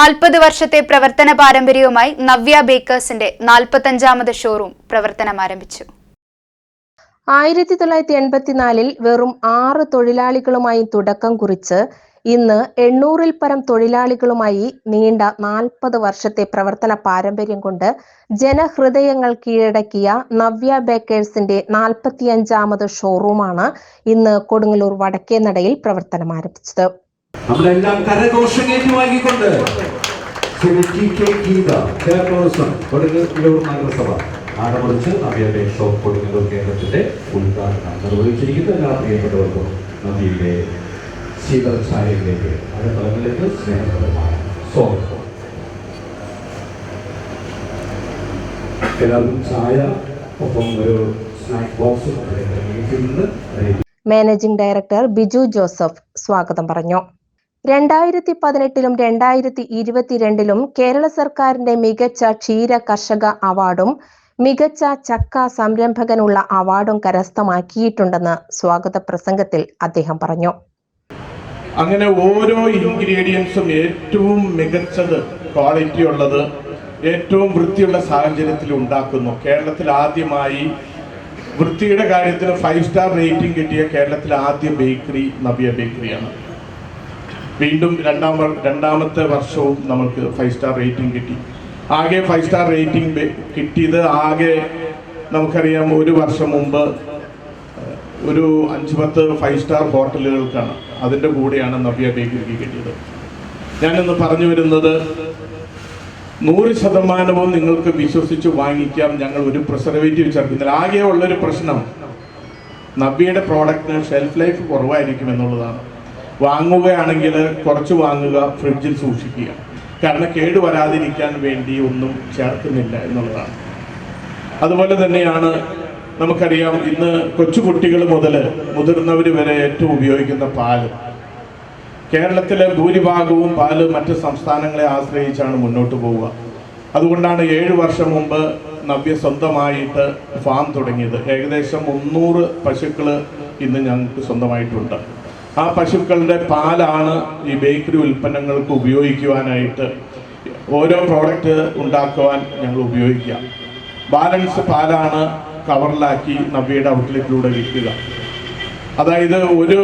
നാൽപ്പത് വർഷത്തെ പ്രവർത്തന പാരമ്പര്യവുമായി നവ്യ ബേക്കേഴ്സിന്റെ നാൽപ്പത്തഞ്ചാമത് ഷോറൂം പ്രവർത്തനം ആരംഭിച്ചു. ആയിരത്തി തൊള്ളായിരത്തി എൺപത്തിനാലിൽ വെറും ആറ് തൊഴിലാളികളുമായി തുടക്കം കുറിച്ച് ഇന്ന് എണ്ണൂറിൽ പരം തൊഴിലാളികളുമായി നീണ്ട നാൽപ്പത് വർഷത്തെ പ്രവർത്തന പാരമ്പര്യം കൊണ്ട് ജനഹൃദയങ്ങൾ കീഴടക്കിയ നവ്യ ബേക്കേഴ്സിന്റെ നാൽപ്പത്തിയഞ്ചാമത് ഷോറൂമാണ് ഇന്ന് കൊടുങ്ങല്ലൂർ വടക്കേനടയിൽ പ്രവർത്തനം ആരംഭിച്ചത്. നമ്മളെല്ലാം കരഘോഷം ഏറ്റുവാങ്ങിക്കൊണ്ട് നഗരസഭ ആരംഭിച്ച് ഉദ്ഘാടനം നിർവഹിച്ചിരിക്കുന്ന. എല്ലാ പ്രിയപ്പെട്ടവർക്കും നദിയുടെ ശീതളഛായയിലേക്ക് അടുത്ത തലങ്ങളിലേക്ക് സ്നേഹപരമായ സ്വാഗതം. എല്ലാവർക്കും ചായ ഒപ്പം ഒരു സ്നാക്ക് ബോക്സും മാനേജിംഗ് ഡയറക്ടർ ബിജു ജോസഫ് സ്വാഗതം പറഞ്ഞു. രണ്ടായിരത്തി പതിനെട്ടിലും രണ്ടായിരത്തി ഇരുപത്തിരണ്ടിലും കേരള സർക്കാരിന്റെ മികച്ച ക്ഷീര കർഷക അവാർഡും മികച്ച ചക്ക സംരംഭകനുള്ള അവാർഡും കരസ്ഥമാക്കിയിട്ടുണ്ടെന്ന് സ്വാഗത പ്രസംഗത്തിൽ അദ്ദേഹം പറഞ്ഞു. അങ്ങനെ ഓരോ ഇൻഗ്രീഡിയൻസും ഏറ്റവും മികച്ചത് ക്വാളിറ്റി ഉള്ളത് ഏറ്റവും വൃത്തിയുള്ള സാഹചര്യത്തിൽ ഉണ്ടാക്കുന്നു. കേരളത്തിൽ ആദ്യമായി വൃത്തിയുടെ കാര്യത്തിൽ ഫൈവ് സ്റ്റാർ റേറ്റിംഗ് കിട്ടിയ കേരളത്തിലെ ആദ്യ ബേക്കറി നവ്യ ബേക്കറിയാണ് വീണ്ടും രണ്ടാം രണ്ടാമത്തെ വർഷവും നമുക്ക് ഫൈവ് സ്റ്റാർ റേറ്റിംഗ് കിട്ടി. ആകെ ഫൈവ് സ്റ്റാർ റേറ്റിംഗ് കിട്ടിയത് ആകെ നമുക്കറിയാം ഒരു വർഷം മുമ്പ് ഒരു അഞ്ച് പത്ത് ഫൈവ് സ്റ്റാർ ഹോട്ടലുകൾക്കാണ് അതിന്റെ കൂടെയാണ് നവ്യ ബേക്കറിക്ക് കിട്ടിയത്. ഞാനിന്ന് പറഞ്ഞു വരുന്നത് നൂറ് ശതമാനവും നിങ്ങൾക്ക് വിശ്വസിച്ച് വാങ്ങിക്കാം. ഞങ്ങൾ ഒരു പ്രിസർവേറ്റീവ് ചേർക്കുന്നില്ല. ആകെ ഉള്ളൊരു പ്രശ്നം നവ്യയുടെ പ്രോഡക്റ്റിന് ഷെൽഫ് ലൈഫ് കുറവായിരിക്കും എന്നുള്ളതാണ്. വാങ്ങുകയാണെങ്കിൽ കുറച്ച് വാങ്ങുക ഫ്രിഡ്ജിൽ സൂക്ഷിക്കുക. കാരണം കേട് വരാതിരിക്കാൻ വേണ്ടി ഒന്നും ചേർക്കുന്നില്ല എന്നുള്ളതാണ്. അതുപോലെ തന്നെയാണ് നമുക്കറിയാം ഇന്ന് കൊച്ചുകുട്ടികൾ മുതൽ മുതിർന്നവർ വരെ ഏറ്റവും ഉപയോഗിക്കുന്ന പാൽ. കേരളത്തിലെ ഭൂരിഭാഗവും പാൽ മറ്റ് സംസ്ഥാനങ്ങളെ ആശ്രയിച്ചാണ് മുന്നോട്ട് പോവുക. അതുകൊണ്ടാണ് ഏഴ് വർഷം മുമ്പ് നവ്യ സ്വന്തമായിട്ട് ഫാം തുടങ്ങിയത്. ഏകദേശം മുന്നൂറ് പശുക്കൾ ഇന്ന് ഞങ്ങൾക്ക് സ്വന്തമായിട്ടുണ്ട്. ആ പശുക്കളുടെ പാലാണ് ഈ ബേക്കറി ഉൽപ്പന്നങ്ങൾക്ക് ഉപയോഗിക്കുവാനായിട്ട് ഓരോ പ്രോഡക്റ്റ് ഉണ്ടാക്കുവാൻ ഞങ്ങൾ ഉപയോഗിക്കുക. ബാലൻസ് പാലാണ് കവറിലാക്കി നവ്യയുടെ ഔട്ട്ലെറ്റിലൂടെ വിൽക്കുക. അതായത് ഒരു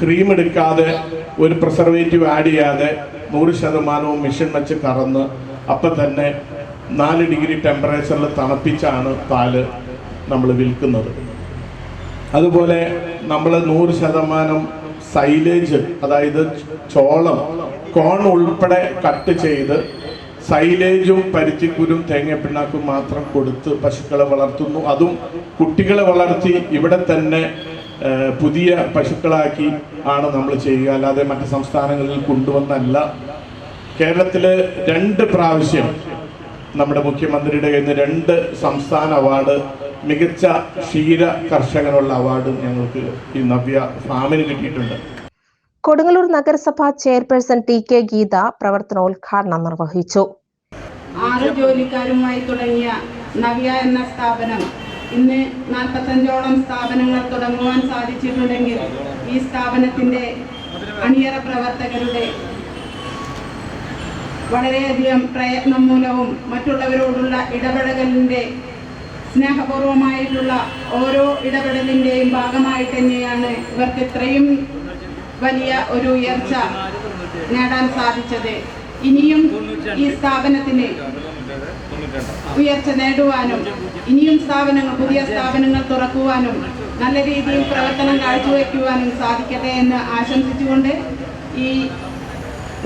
ക്രീം എടുക്കാതെ ഒരു പ്രിസർവേറ്റീവ് ആഡ് ചെയ്യാതെ നൂറ് ശതമാനവും മിഷൻ വെച്ച് കറന്ന് അപ്പം തന്നെ നാല് ഡിഗ്രി ടെമ്പറേച്ചറിൽ തണുപ്പിച്ചാണ് പാൽ നമ്മൾ വിൽക്കുന്നത്. അതുപോലെ നമ്മൾ നൂറ് ശതമാനം സൈലേജ് അതായത് ചോളം കോൺ ഉൾപ്പെടെ കട്ട് ചെയ്ത് സൈലേജും പരുത്തിക്കുരും തേങ്ങപ്പിണ്ണാക്കും മാത്രം കൊടുത്ത് പശുക്കളെ വളർത്തുന്നു. അതും കുട്ടികളെ വളർത്തി ഇവിടെ തന്നെ പുതിയ പശുക്കളാക്കി ആണ് നമ്മൾ ചെയ്യുക. അല്ലാതെ മറ്റ് സംസ്ഥാനങ്ങളിൽ കൊണ്ടുവന്നല്ല. കേരളത്തിൽ രണ്ട് പ്രാവശ്യം നമ്മുടെ മുഖ്യമന്ത്രിയുടെ കയ്യിൽ നിന്ന് രണ്ട് സംസ്ഥാന അവാർഡ് മികച്ച ക്ഷീര കർഷകനുള്ള അവാർഡ് ഞങ്ങൾക്ക് ഈ നവ്യ ഫാമിന് കിട്ടിയിട്ടുണ്ട്. കൊടുങ്ങല്ലൂർ നഗരസഭ ചെയർപേഴ്സൺ ടി കെ ഗീത പ്രവർത്തനോദ്ഘാടനം നിർവഹിച്ചു. ആറ് ജോലിക്കാരുമായി തുടങ്ങിയ നവ്യ എന്ന സ്ഥാപനം ഇന്ന് നാൽപ്പത്തഞ്ചോളം സ്ഥാപനങ്ങൾ തുടങ്ങുവാൻ സാധിച്ചിട്ടുണ്ടെങ്കിൽ ഈ സ്ഥാപനത്തിന്റെ അണിയറ പ്രവർത്തകരുടെ വളരെയധികം പ്രയത്നം മൂലവും മറ്റുള്ളവരോടുള്ള ഇടപെടലിന്റെ സ്നേഹപൂർവമായിട്ടുള്ള ഓരോ ഇടപെടലിന്റെയും ഭാഗമായിട്ട് തന്നെയാണ് ഇവർക്ക് ഇത്രയും വലിയ ഒരു ഉയർച്ച നേടാൻ സാധിച്ചത്. ഇനിയും ഈ സ്ഥാപനത്തിന് ഉയർച്ച നേടുവാനും ഇനിയും സ്ഥാപനങ്ങൾ പുതിയ സ്ഥാപനങ്ങൾ തുറക്കുവാനും നല്ല രീതിയിൽ പ്രവർത്തനം കാഴ്ചവെക്കുവാനും സാധിക്കട്ടെ എന്ന് ആശംസിച്ചുകൊണ്ട് ഈ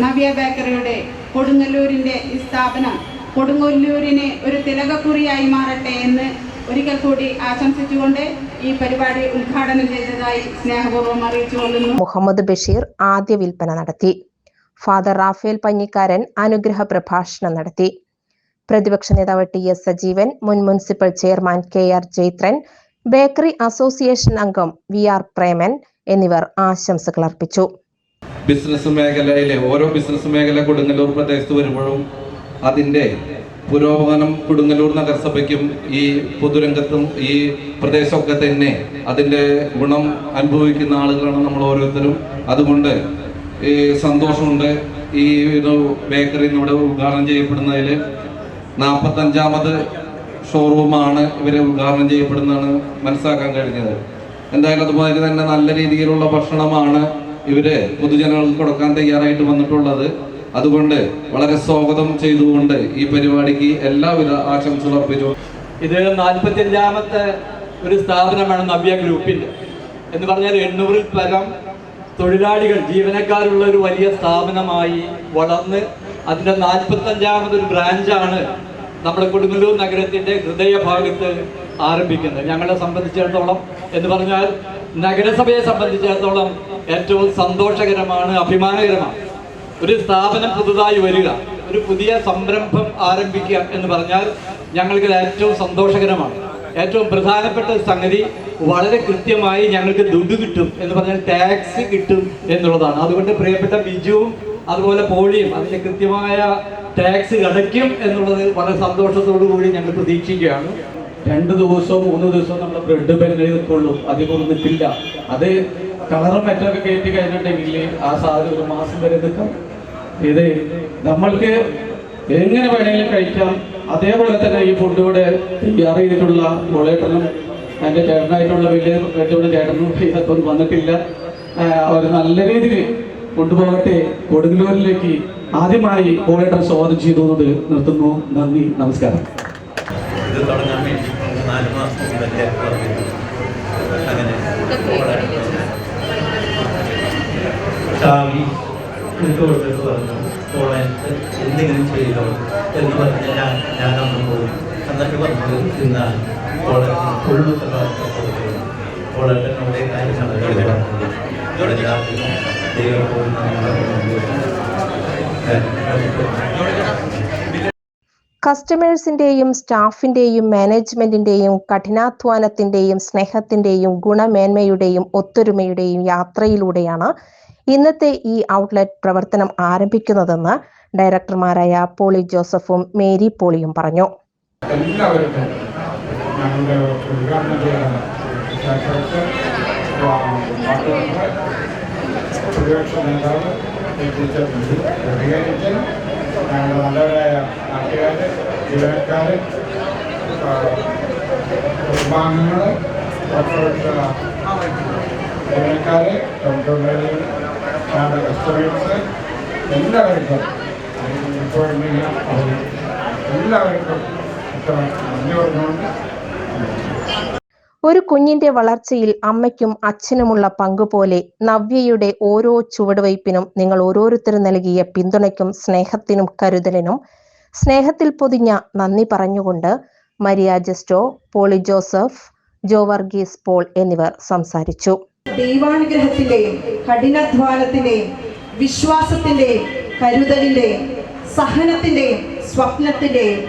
നവ്യ ബേക്കറിയുടെ കൊടുങ്ങല്ലൂരിന്റെ ഈ സ്ഥാപനം കൊടുങ്ങല്ലൂരിനെ ഒരു തിലകക്കുറിയായി മാറട്ടെ എന്ന് ഒരിക്കൽ കൂടി ആശംസിച്ചുകൊണ്ട് ഈ പരിപാടി ഉദ്ഘാടനം ചെയ്തതായി സ്നേഹപൂർവം അറിയിച്ചുകൊള്ളുന്നു. മുഹമ്മദ് ബഷീർ ആദ്യ വിൽപ്പന നടത്തി. ഫാദർ റാഫേൽ പഞ്ഞിക്കാരൻ അനുഗ്രഹ പ്രഭാഷണം നടത്തി. പ്രതിപക്ഷ നേതാവ് ടി എസ് സജീവൻ മുൻ municipal chairman K R Jaithran bakery association അംഗം വി ആർ പ്രേമൻ എന്നിവർ ആശംസകൾ അർപ്പിച്ചു. ബിസിനസ് മേഖലയിലെ ഓരോ ബിസിനസ് മേഖല കൊടുങ്ങല്ലൂർ പ്രദേശത്ത് വരുമ്പോഴും അതിന്റെ പുരോഗമനം കൊടുങ്ങല്ലൂർ നഗരസഭയ്ക്കും ഈ പൊതുരംഗത്തും ഈ പ്രദേശമൊക്കെ തന്നെ അതിന്റെ ഗുണം അനുഭവിക്കുന്ന ആളുകളാണ് നമ്മൾ ഓരോരുത്തരും. അതുകൊണ്ട് ഈ സന്തോഷമുണ്ട്. ഈ ഒരു ബേക്കറി ഇവിടെ ഉദ്ഘാടനം ചെയ്യപ്പെടുന്നതിൽ നാൽപ്പത്തഞ്ചാമത് ഷോറൂമാണ് ഇവർ ഉദ്ഘാടനം ചെയ്യപ്പെടുന്നതാണ് മനസ്സിലാക്കാൻ കഴിഞ്ഞത്. എന്തായാലും അതുപോലെ തന്നെ നല്ല രീതിയിലുള്ള ഭക്ഷണമാണ് ഇവർ പൊതുജനങ്ങൾക്ക് കൊടുക്കാൻ തയ്യാറായിട്ട് വന്നിട്ടുള്ളത്. അതുകൊണ്ട് വളരെ സ്വാഗതം ചെയ്തുകൊണ്ട് ഈ പരിപാടിക്ക് എല്ലാവിധ ആശംസകൾ അർപ്പിച്ചു. ഇത് നാൽപ്പത്തിയഞ്ചാമത്തെ ഒരു സ്ഥാപനമാണ് നവ്യ ഗ്രൂപ്പിന്റെ. എന്ന് പറഞ്ഞാൽ എണ്ണൂറിൽ പരം തൊഴിലാളികൾ ജീവനക്കാരുള്ള ഒരു വലിയ സ്ഥാപനമായി വളർന്ന് അതിന്റെ നാൽപ്പത്തഞ്ചാമതൊരു ബ്രാഞ്ചാണ് നമ്മുടെ കൊടുങ്ങല്ലൂർ നഗരത്തിന്റെ ഹൃദയഭാഗത്ത് ആരംഭിക്കുന്നത്. ഞങ്ങളെ സംബന്ധിച്ചിടത്തോളം എന്ന് പറഞ്ഞാൽ നഗരസഭയെ സംബന്ധിച്ചിടത്തോളം ഏറ്റവും സന്തോഷകരമാണ് അഭിമാനകരമാണ്. ഒരു സ്ഥാപനം പുതുതായി വരിക ഒരു പുതിയ സംരംഭം ആരംഭിക്കുക എന്ന് പറഞ്ഞാൽ ഞങ്ങൾക്ക് ഏറ്റവും സന്തോഷകരമാണ്. ഏറ്റവും പ്രധാനപ്പെട്ട സംഗതി വളരെ കൃത്യമായി ഞങ്ങൾക്ക് ദുഡ് കിട്ടും എന്ന് പറഞ്ഞാൽ ടാക്സ് കിട്ടും എന്നുള്ളതാണ്. അതുകൊണ്ട് പ്രിയപ്പെട്ട ബിജുവും അതുപോലെ പോളിയും അതിന്റെ കൃത്യമായ ടാക്സ് അടയ്ക്കും എന്നുള്ളത് വളരെ സന്തോഷത്തോടു കൂടി ഞങ്ങൾ പ്രതീക്ഷിക്കുകയാണ്. രണ്ട് ദിവസവും മൂന്ന് ദിവസവും നമ്മൾ ബ്രെഡ് പെരുന്നേ നിൽക്കുള്ളൂ അധികം നിൽക്കില്ല അത് കളറും മറ്റൊക്കെ കയറ്റി കഴിഞ്ഞിട്ടുണ്ടെങ്കിൽ ആ സാധനം ഒരു മാസം വരെ നിൽക്കാം. ഇത് നമ്മൾക്ക് എങ്ങനെ വേണമെങ്കിലും കഴിക്കാം. അതേപോലെ തന്നെ ഈ ഫുഡ് ഇവിടെ തയ്യാർ ചെയ്തിട്ടുള്ള മുളേട്ടനും എന്റെ ചേട്ടനായിട്ടുള്ള വലിയ ഏറ്റവും ചേട്ടനും ഇതൊക്കെ ഒന്നും വന്നിട്ടില്ല. അവർ നല്ല രീതിയിൽ കൊണ്ടുപോകട്ടെ. കൊടുങ്ങല്ലൂരിലേക്ക് ആദ്യമായി മുളേട്ടൻ സ്വാഗതം ചെയ്തുകൊണ്ട് നിർത്തുന്നു. നന്ദി നമസ്കാരം. ഇത് തുടങ്ങാൻ വേണ്ടി നാല് മാസം മുമ്പ് എന്റെ പറഞ്ഞിരുന്നു. അങ്ങനെ എനിക്ക് കൊടുത്തിട്ട് പറഞ്ഞു പോളെ എന്തെങ്കിലും ചെയ്തോ എന്ന് പറഞ്ഞ് ഞാൻ ഞാൻ അന്ന് പോകും എന്നൊക്കെ പറഞ്ഞത് എന്നാൽ പോളെ ഫുള്ള് കൊടുത്തു പോളെ നമ്മുടെ എല്ലാത്തിനും ദൈവം കസ്റ്റമേഴ്സിന്റെയും സ്റ്റാഫിന്റെയും മാനേജ്മെന്റിന്റെയും കഠിനാധ്വാനത്തിന്റെയും സ്നേഹത്തിന്റെയും ഗുണമേന്മയുടെയും ഒത്തൊരുമയുടെയും യാത്രയിലൂടെയാണ് ഇന്നത്തെ ഈ ഔട്ട്ലെറ്റ് പ്രവർത്തനം ആരംഭിക്കുന്നതെന്ന് ഡയറക്ടർമാരായ പോളി ജോസഫും മേരി പോളിയും പറഞ്ഞു. എല്ലാവർക്കും നേതാവ് ഞങ്ങളുടെ നല്ലവരായ നാട്ടുകാർ ജീവനക്കാർ കുടുംബാംഗങ്ങൾ പ്രതിപക്ഷ ജീവനക്കാർ തൊഴിലാളികൾ ഞങ്ങളുടെ കസ്റ്റമേഴ്സ് എല്ലാവർക്കും എല്ലാവർക്കും ഇത്ര നന്ദി പറഞ്ഞുകൊണ്ട് ഒരു കുഞ്ഞിന്റെ വളർച്ചയിൽ അമ്മയ്ക്കും അച്ഛനുമുള്ള പങ്കുപോലെ നവ്യയുടെ ഓരോ ചുവടുവയ്പ്പിനും നിങ്ങൾ ഓരോരുത്തരും നൽകിയ പിന്തുണയ്ക്കും സ്നേഹത്തിനും കരുതലിനും സ്നേഹത്തിൽ പൊതിഞ്ഞ നന്ദി പറഞ്ഞുകൊണ്ട് Maria Justo Poly Joseph Jo Varghese Paul എന്നിവർ സംസാരിച്ചു. ദൈവാനുഗ്രഹത്തിന്റെയും കഠിനാധ്വാനത്തിന്റെയും വിശ്വാസത്തിന്റെയും കരുതലിന്റെയും സഹനത്തിന്റെയും സ്വപ്നത്തിന്റെയും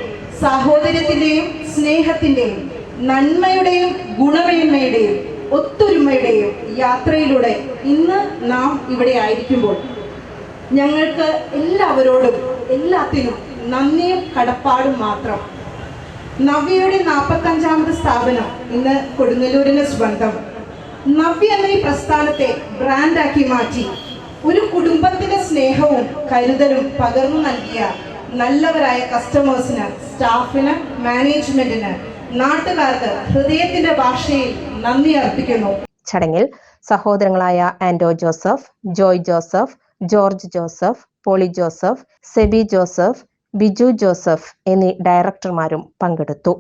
സാഹോദര്യത്തിന്റെയും സ്നേഹത്തിന്റെയും നന്മയുടെയും ഗുണമേന്മയുടെയും ഒത്തൊരുമയുടെയും യാത്രയിലൂടെ ഇന്ന് നാം ഇവിടെ ആയിരിക്കുമ്പോൾ ഞങ്ങൾക്ക് എല്ലാവരോടും എല്ലാത്തിനും നന്ദിയും കടപ്പാടും മാത്രം. നവ്യയുടെ നാൽപ്പത്തഞ്ചാമത് സ്ഥാപനം ഇന്ന് കൊടുങ്ങല്ലൂരിന് സ്വന്തം. നവ്യ എന്ന ഈ പ്രസ്ഥാനത്തെ ബ്രാൻഡാക്കി മാറ്റി ഒരു കുടുംബത്തിന്റെ സ്നേഹവും കരുതലും പകർന്നു നൽകിയ നല്ലവരായ കസ്റ്റമേഴ്സിന് സ്റ്റാഫിന് മാനേജ്മെന്റിന് നാട്ടുകാർക്ക് ഹൃദയത്തിന്റെ ഭാഷയിൽ നന്ദി അർപ്പിക്കുന്നു. ചടങ്ങിൽ സഹോദരങ്ങളായ Ando Joseph Joy Joseph George Joseph Poly Joseph Sebi Joseph Biju Joseph എന്നീ ഡയറക്ടർമാരും പങ്കെടുത്തു.